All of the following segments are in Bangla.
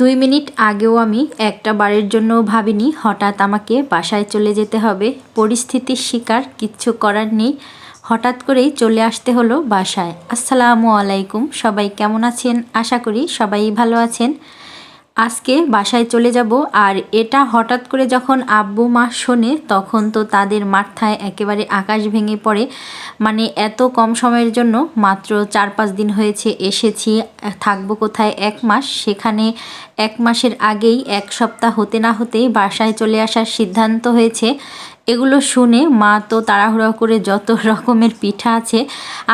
দুই মিনিট আগেও আমি একটা বারের জন্য ভাবিনি, হঠাৎ আমাকে বাসায় চলে যেতে হবে। পরিস্থিতির শিকার কিচ্ছু করার নেই। হঠাৎ করেই চলে আসতে হলো বাসায়। আসসালামু আলাইকুম, সবাই কেমন আছেন? আশা করি সবাই ভালো আছেন। আজকে বাসায় চলে যাব আর এটা হঠাৎ করে যখন আব্বু মা শোনে, তখন তো তাদের মাথায় একেবারে আকাশ ভেঙে পড়ে। মানে এত কম সময়ের জন্য মাত্র চার পাঁচ দিন হয়েছে, এসেছি, থাকব কোথায় এক মাস। সেখানে এক মাসের আগেই এক সপ্তাহ হতে না হতেই বাসায় চলে আসার সিদ্ধান্ত হয়েছে। এগুলো শুনে মা তো তাড়াহুড়ো করে যত রকমের পিঠা আছে,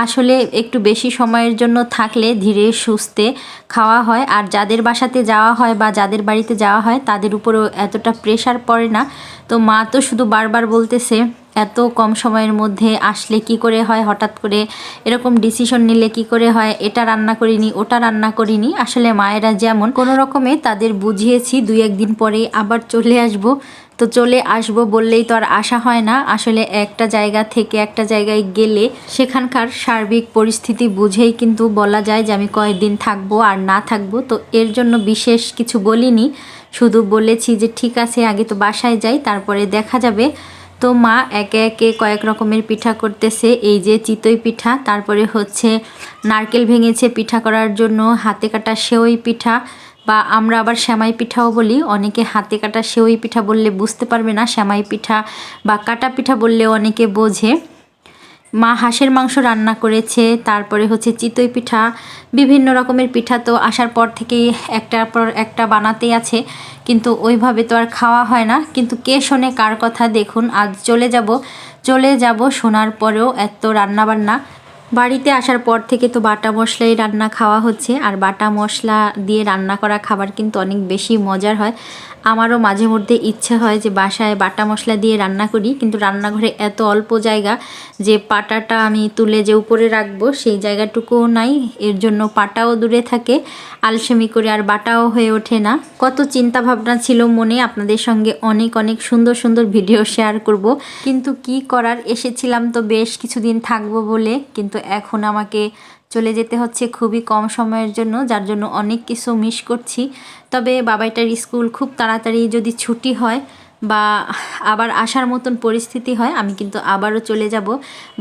আসলে একটু বেশি সময়ের জন্য থাকলে ধীরে সুস্থে খাওয়া হয়। আর যাদের বাসাতে যাওয়া হয় বা যাদের বাড়িতে যাওয়া হয়, তাদের উপরেও এতটা প্রেশার পড়ে না। তো মা তো শুধু বারবার বলতেছে, এত কম সময়ের মধ্যে আসলে কি করে হয়, হঠাৎ করে এরকম ডিসিশন নিলে কি করে হয়, এটা রান্না করিনি, ওটা রান্না করিনি। আসলে মায়েরা যেমন কোনো রকমে তাদের বুঝিয়েছি, দুই একদিন পরে আবার চলে আসব। তো চলে আসব বললেই তো আর আশা হয় না। আসলে একটা জায়গা থেকে একটা জায়গায় গেলে সেখানকার সার্বিক পরিস্থিতি বুঝেই কিন্তু বলা যায় যে আমি কয়েকদিন থাকব আর না থাকব। তো এর জন্য বিশেষ কিছু বলিনি। শুধু বলেছি যে ঠিক আছে, আগে তো বাসায় যাই, তারপরে দেখা যাবে। তো মা একে একে কয়েক রকমের পিঠা করতেছে, এই যে চিতই পিঠা, তারপরে হচ্ছে নারকেল ভেঙেছে পিঠা করার জন্য, হাতে কাটা সেওই পিঠা বা আমরা আবার শ্যামাই পিঠাও বলি, অনেকে হাতে কাটা সেওই পিঠা বললে বুঝতে পারবে না, শ্যামাই পিঠা বা কাটা পিঠা বললে অনেকে বোঝে। মা হাঁসের মাংস রান্না করেছে, তারপরে হচ্ছে চিতই পিঠা, বিভিন্ন রকমের পিঠা তো আসার পর থেকেই একটার পর একটা বানাতেই আছে, কিন্তু ওইভাবে তো আর খাওয়া হয় না। কিন্তু কে শোনে কার কথা দেখুন, আজ চলে যাব চলে যাব শোনার পরেও এত রান্নাবান্না। বাড়িতে আসার পর থেকে তো বাটা মশলাই রান্না খাওয়া হচ্ছে, আর বাটা মশলা দিয়ে রান্না করা খাবার কিন্তু অনেক বেশি মজার হয়। আমারও মাঝে মধ্যে ইচ্ছে হয় যে বাসায় বাটা মশলা দিয়ে রান্না করি, কিন্তু রান্নাঘরে এত অল্প জায়গা যে পাটাটা আমি তুলে যে উপরে রাখব, সেই জায়গাটুকুও নাই। এর জন্য পাটাও দূরে থাকে, আলসেমি করে আর বাটাও হয়ে ওঠে না। কত চিন্তা ভাবনা ছিল মনে আপনাদের সঙ্গে অনেক অনেক সুন্দর সুন্দর ভিডিও শেয়ার করব। কিন্তু কি করার, এসেছিলাম তো বেশ কিছুদিন থাকব বলে, কিন্তু এখন আমাকে চলে যেতে হচ্ছে খুবই কম সময়ের জন্য, যার জন্য অনেক কিছু মিস করছি। তবে বাবাইটার স্কুল খুব তাড়াতাড়ি যদি ছুটি হয় বা আবার আসার মতন পরিস্থিতি হয়, আমি কিন্তু আবারও চলে যাব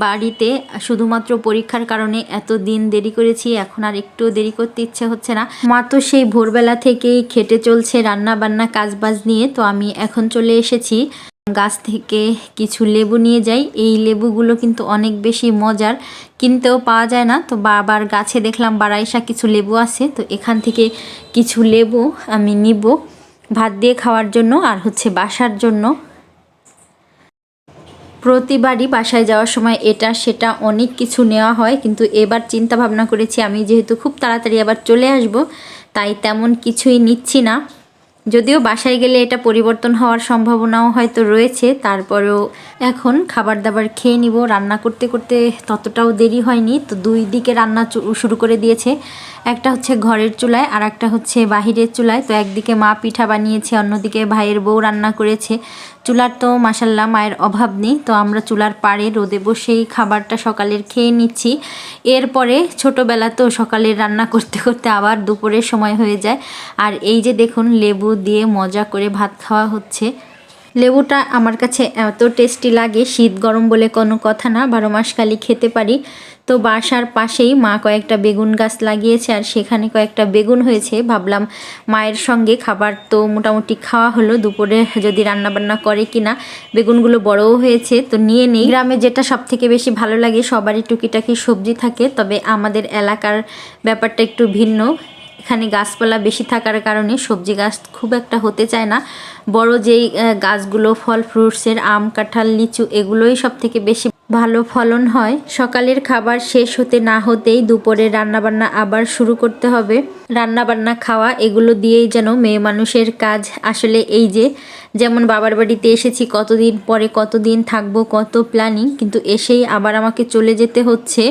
বাড়িতে। শুধুমাত্র পরীক্ষার কারণে এত দিন দেরি করেছি, এখন আর একটু দেরি করতে ইচ্ছে হচ্ছে না। মা তো সেই ভোরবেলা থেকেই খেটে চলছে রান্না বান্না কাজবাজ নিয়ে, তো আমি এখন চলে এসেছি। গাছ থেকে কিছু লেবু নিয়ে যাই। এই লেবুগুলো কিন্তু অনেক বেশি মজার, কিনতেও পাওয়া যায় না। তো বাবার গাছে দেখলাম বারাইসা কিছু লেবু আছে, তো এখান থেকে কিছু লেবু আমি নিব ভাত দিয়ে খাওয়ার জন্য আর হচ্ছে বাসার জন্য। প্রতিবারই বাসায় যাওয়ার সময় এটা সেটা অনেক কিছু নেওয়া হয়, কিন্তু এবার চিন্তা ভাবনা করেছি আমি যেহেতু খুব তাড়াতাড়ি আবার চলে আসব, তাই তেমন কিছুই নিচ্ছি না। যদিও বাসায় গেলে এটা পরিবর্তন হওয়ার সম্ভাবনাও হয়তো রয়েছে, তারপরেও এখন খাবার দাবার খেয়ে নিব। রান্না করতে করতে ততটাও দেরি হয়নি, তো দুই দিকে রান্না শুরু করে দিয়েছে। একটা হচ্ছে ঘরের চুলায় আর একটা হচ্ছে বাহিরের চুলায়। তো একদিকে মা পিঠা বানিয়েছে, অন্যদিকে ভাইয়ের বউ রান্না করেছে। চুলার তো মাসাল্লাহ মায়ের অভাব নেই, তো আমরা চুলার পাড়ে রোদে বসেই খাবারটা সকালের খেয়ে নিচ্ছি। এরপরে ছোটোবেলা তো সকালের রান্না করতে করতে আবার দুপুরের সময় হয়ে যায়। আর এই যে দেখুন, লেবু দিয়ে মজা করে ভাত খাওয়া হচ্ছে। লেবুটা আমার কাছে এত টেস্টি লাগে, শীত গরম বলে কোনো কথা না, বারো মাস খালি খেতে পারি। তো বাসার পাশেই মা কয়েকটা বেগুন গাছ লাগিয়েছে আর সেখানে কয়েকটা বেগুন হয়েছে। ভাবলাম মায়ের সঙ্গে খাবার তো মোটামুটি খাওয়া হলো, দুপুরে যদি রান্নাবান্না করে কিনা। বেগুনগুলো বড়ও হয়েছে, তো নিয়ে নেই। গ্রামে যেটা সব থেকে বেশি ভালো লাগে, সবারই টুকিটাকি সবজি থাকে, তবে আমাদের এলাকার ব্যাপারটা একটু ভিন্ন। এখানে গাছপালা বেশি থাকার কারণে সবজি গাছ খুব একটা হতে চায় না। বড় যেই গাছগুলো ফল, ফ্রুটসের আম, কাঁঠাল, লিচু, এগুলোই সব থেকে বেশি ভালো ফলন হয়। সকালের খাবার শেষ হতে না হতেই দুপুরে রান্নাবান্না আবার শুরু করতে হবে। রান্নাবান্না খাওয়া এগুলো দিয়েই যেন মেয়ে মানুষের কাজ আসলে এই যে, যেমন বাবার বাড়িতে এসেছি, কতদিন পরে কতদিন থাকব, কত প্ল্যানিং কিন্তু এসেই আবার আমাকে চলে যেতে হচ্ছে।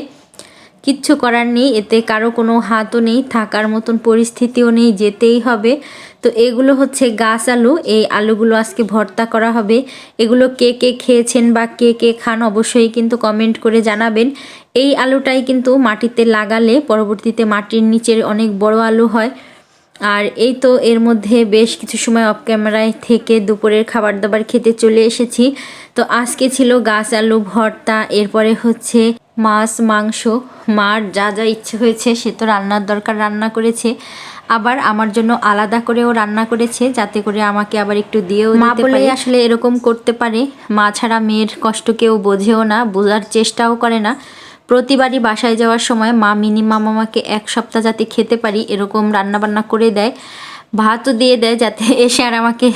কিচ্ছু করার নেই, এতে কারও কোনো হাতও নেই, থাকার মতন পরিস্থিতিও নেই, যেতেই হবে। তো এগুলো হচ্ছে গাছ আলু, এই আলুগুলো আজকে ভর্তা করা হবে। এগুলো কে কে খেয়েছেন বা কে কে খান অবশ্যই কিন্তু কমেন্ট করে জানাবেন। এই আলুটাই কিন্তু মাটিতে লাগালে পরবর্তীতে মাটির নিচের অনেক বড় আলু হয়। আর এই তো এর মধ্যে বেশ কিছু সময় অফ ক্যামেরায় থেকে দুপুরের খাবার দাবার খেতে চলে এসেছি। তো আজকে ছিল গাছ আলু ভর্তা, এরপরে হচ্ছে মাছ মাংস মার যা যা ইচ্ছে হয়েছে সে তো রান্নার দরকার রান্না করেছে। আবার আমার জন্য আলাদা করেও রান্না করেছে যাতে করে আমাকে আবার একটু দিয়েও মা বলে আসলে এরকম করতে পারে। মা ছাড়া মেয়ের কষ্ট কেউ বোঝেও না বোঝার চেষ্টাও করে না। প্রতিবারই বাসায় যাওয়ার সময় মা মিনিমাম আমাকে এক সপ্তাহ যাতে খেতে পারি এরকম রান্নাবান্না করে দেয়। ভাতও দিয়ে দেয় যাতে এসে আর আমাকে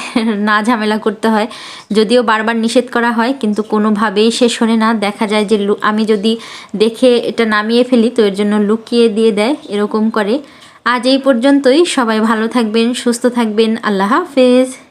না ঝামেলা করতে হয়। যদিও বারবার নিষেধ করা হয়, কিন্তু কোনোভাবেই সে শোনে না। দেখা যায় যে আমি যদি দেখে এটা নামিয়ে ফেলি, তো এর জন্য লুকিয়ে দিয়ে দেয়, এরকম করে। আজ এই পর্যন্তই। সবাই ভালো থাকবেন, সুস্থ থাকবেন। আল্লাহ হাফেজ।